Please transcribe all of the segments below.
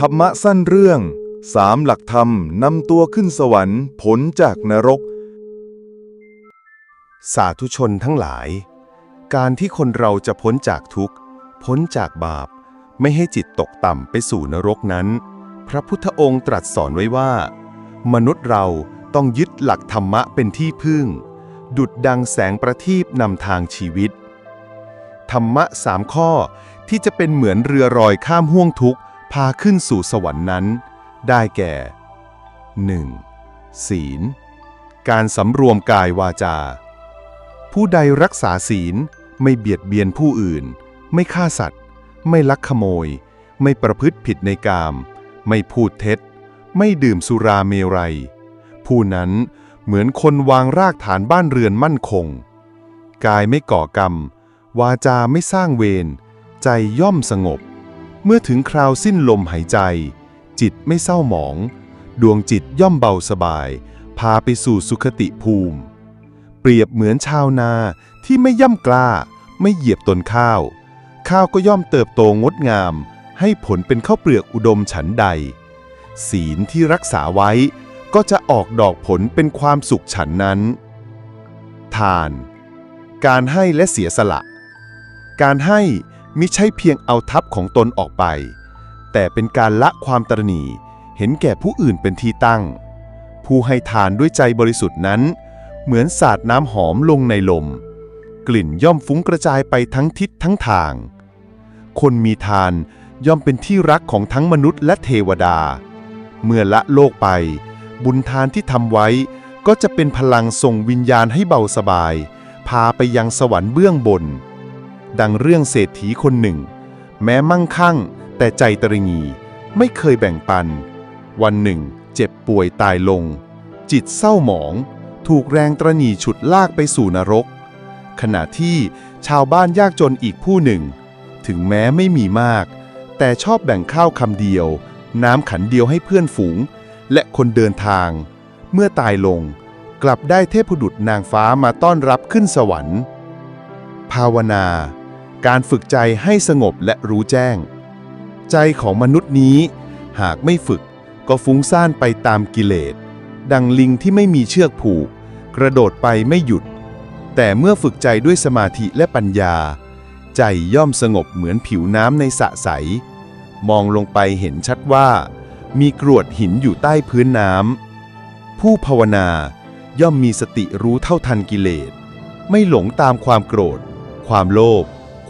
ธรรมะสั้นเรื่องสามหลักธรรมนำตัวขึ้นสวรรค์ผลจากนรก สาธุชนทั้งหลาย การที่คนเราจะพ้นจากทุกข์ พ้นจากบาป ไม่ให้จิตตกต่ำไปสู่นรกนั้น พระพุทธองค์ตรัสสอนไว้ว่า มนุษย์เราต้องยึดหลักธรรมะเป็นที่พึ่ง ดุดดังแสงประทีปนำทางชีวิต ธรรมะสามข้อที่จะเป็นเหมือนเรือรอยข้ามห่วงทุกข์ พาขึ้นสู่สวรรค์นั้น ได้แก่ 1. ศีล การสำรวมกายวาจา ผู้ใดรักษาศีลไม่เบียดเบียนผู้อื่น ไม่ฆ่าสัตว์ ไม่ลักขโมย ไม่ประพฤติผิดในกาม ไม่พูดเท็จ ไม่ดื่มสุราเมรัย ผู้นั้นเหมือนคนวางรากฐานบ้านเรือนมั่นคง กายไม่ก่อกรรม วาจาไม่สร้างเวร ใจย่อมสงบ เมื่อถึงคราวสิ้นลมหายใจ จิตไม่เศร้าหมอง ดวงจิตย่อมเบาสบาย พาไปสู่สุขติภูมิ เปรียบเหมือนชาวนาที่ไม่ย่ำกล้า ไม่เหยียบต้นข้าว ข้าวก็ย่อมเติบโตงดงาม ให้ผลเป็นข้าวเปลือกอุดมฉันใด ศีลที่รักษาไว้ ก็จะออกดอกผลเป็นความสุขฉันนั้น ทาน การให้และเสียสละ การให้ มิใช่เพียงเอาทัพของตนออกไป แต่เป็นการละความตรณีเห็นแก่ผู้อื่นเป็นที่ตั้ง ผู้ให้ทานด้วยใจบริสุทธิ์นั้น เหมือนสาดน้ำหอมลงในลม กลิ่นย่อมฟุ้งกระจายไปทั้งทิศทั้งทาง คนมีทานย่อมเป็นที่รักของทั้งมนุษย์และเทวดา เมื่อละโลกไป บุญทานที่ทำไว้ก็จะเป็นพลังส่งวิญญาณให้เบาสบาย พาไปยังสวรรค์เบื้องบน ดังเรื่องเศรษฐีคนหนึ่ง แม้มั่งคั่ง แต่ใจตระงีไม่เคยแบ่งปัน วันหนึ่ง เจ็บป่วยตายลง จิตเศร้าหมอง ถูกแรงตระหนี่ฉุดลากไปสู่นรก ขณะที่ชาวบ้านยากจนอีกผู้หนึ่ง ถึงแม้ไม่มีมาก แต่ชอบแบ่งข้าวคำเดียว น้ำขันเดียวให้เพื่อนฝูง และคนเดินทาง เมื่อตายลง กลับได้เทพบุตรนางฟ้ามาต้อนรับขึ้นสวรรค์ ภาวนา การฝึกใจให้สงบและรู้แจ้ง ใจของมนุษย์นี้ หากไม่ฝึกก็ฟุ้งซ่านไปตามกิเลส ดังลิงที่ไม่มีเชือกผูก กระโดดไปไม่หยุด แต่เมื่อฝึกใจด้วยสมาธิและปัญญา ใจย่อมสงบเหมือนผิวน้ำในสระใส มองลงไปเห็นชัดว่า มีกรวดหินอยู่ใต้พื้นน้ำผู้ภาวนาย่อมมีสติรู้เท่าทันกิเลส ไม่หลงตามความโกรธ ความโลภ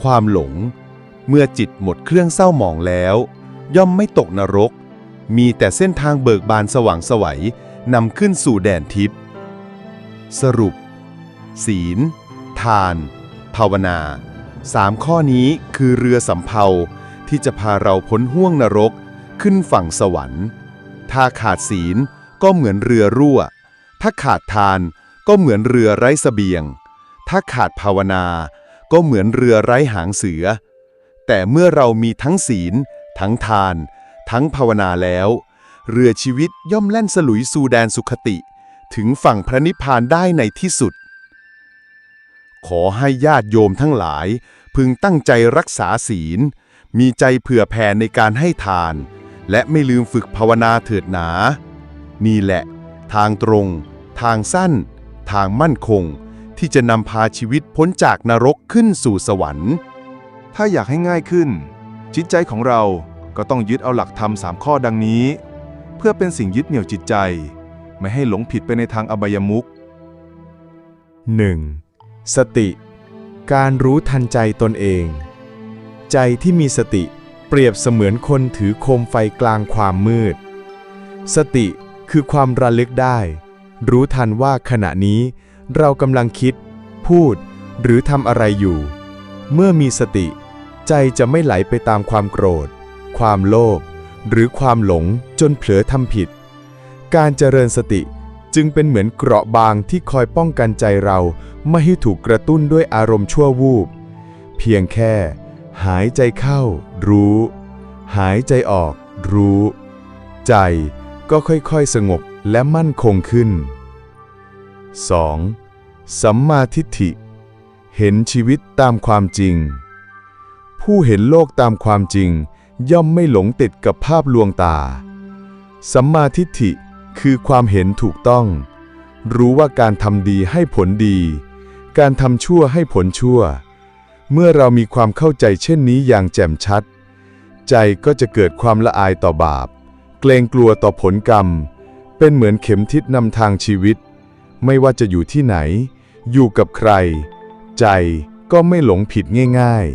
ความหลง เมื่อจิตหมดเครื่องเศร้าหมองแล้ว ย่อมไม่ตกนรก มีแต่เส้นทางเบิกบานสว่างสวัยนำขึ้นสู่แดนทิพย์สรุป ศีล ทาน ภาวนาสามข้อนี้คือเรือสำเภาที่จะพาเราพ้นห่วงนรก ขึ้นฝั่งสวรรค์ ถ้าขาดศีลก็เหมือนเรือรั่ว ถ้าขาดทานก็เหมือนเรือไร้เสบียง ถ้าขาดภาวนา ก็เหมือนเรือไร้หางเสือ แต่เมื่อเรามีทั้งศีล ทั้งทาน ทั้งภาวนาแล้ว เรือชีวิตย่อมแล่นสลุยสู่แดนสุขติ ถึงฝั่งพระนิพพานได้ในที่สุด ขอให้ญาติโยมทั้งหลาย พึงตั้งใจรักษาศีล มีใจเผื่อแผ่ในการให้ทาน และไม่ลืมฝึกภาวนาเถิดหนา นี่แหละ ทางตรง ทางสั้น ทางมั่นคง ที่จะนำพาชีวิตพ้นจากนรกขึ้นสู่สวรรค์ ถ้าอยากให้ง่ายขึ้น จิตใจของเราก็ต้องยึดเอาหลักธรรมสามข้อดังนี้ เพื่อเป็นสิ่งยึดเหนี่ยวจิตใจ ไม่ให้หลงผิดไปในทางอบายมุข 1. สติ การรู้ทันใจตนเอง ใจที่มีสติเปรียบเสมือนคนถือโคมไฟกลางความมืด สติคือความระลึกได้ รู้ทันว่าขณะนี้ เรากำลังคิด พูด หรือทำอะไรอยู่ เมื่อมีสติ ใจจะไม่ไหลไปตามความโกรธ ความโลภหรือความหลงจนเผลอทำผิด การเจริญสติจึงเป็นเหมือนเกราะบางที่คอยป้องกันใจเรา ไม่ให้ถูกกระตุ้นด้วยอารมณ์ชั่ววูบ เพียงแค่ หายใจเข้า รู้ หายใจออก รู้ ใจก็ค่อยๆสงบและมั่นคงขึ้น 2. สัมมาทิฏฐิ เห็นชีวิตตามความจริง ผู้เห็นโลกตามความจริง ย่อมไม่หลงติดกับภาพลวงตา สัมมาทิฏฐิคือความเห็นถูกต้อง รู้ว่าการทำดีให้ผลดี การทำชั่วให้ผลชั่ว เมื่อเรามีความเข้าใจเช่นนี้อย่างแจ่มชัด ใจก็จะเกิดความละอายต่อบาป เกรงกลัวต่อผลกรรม เป็นเหมือนเข็มทิศนำทางชีวิต ไม่ว่าจะอยู่ที่ไหน อยู่กับใคร ใจก็ไม่หลงผิดง่าย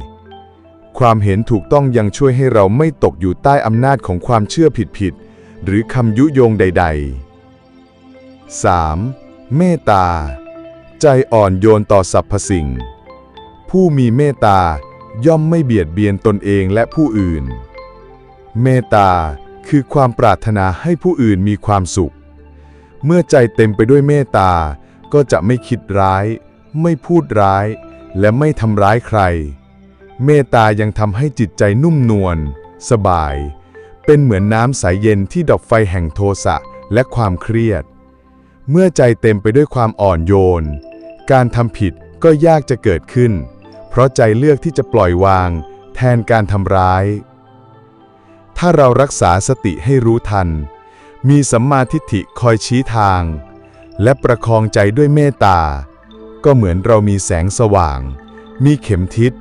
ๆ ความเห็นถูกต้องยังช่วยให้เราไม่ตกอยู่ใต้อำนาจของความเชื่อผิดๆ หรือคำยุยงใด ๆ 3. เมตตา ใจอ่อนโยนต่อสรรพสิ่ง ผู้มีเมตตาย่อมไม่เบียดเบียนตนเองและผู้อื่น เมตตาคือความปรารถนาให้ผู้อื่นมีความสุข เมื่อใจเต็มไปด้วยเมตตา ก็จะไม่คิดร้าย ไม่พูดร้าย และไม่ทำร้ายใคร เมตตายังทำให้จิตใจนุ่มนวล สบาย เป็นเหมือนน้ำใสเย็นที่ดับไฟแห่งโทสะและความเครียด เมื่อใจเต็มไปด้วยความอ่อนโยน การทำผิดก็ยากจะเกิดขึ้น เพราะใจเลือกที่จะปล่อยวาง แทนการทำร้าย ถ้าเรารักษาสติให้รู้ทัน มีสัมมาทิฏฐิคอยชี้ทาง และประคองใจด้วยเมตตา ก็เหมือนเรามีแสงสว่าง มีเข็มทิศ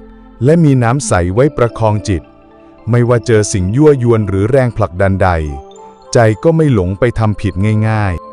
และมีน้ำใสไว้ประคองจิต ไม่ว่าเจอสิ่งยั่วยวนหรือแรงผลักดันใด ใจก็ไม่หลงไปทำผิดง่าย ๆ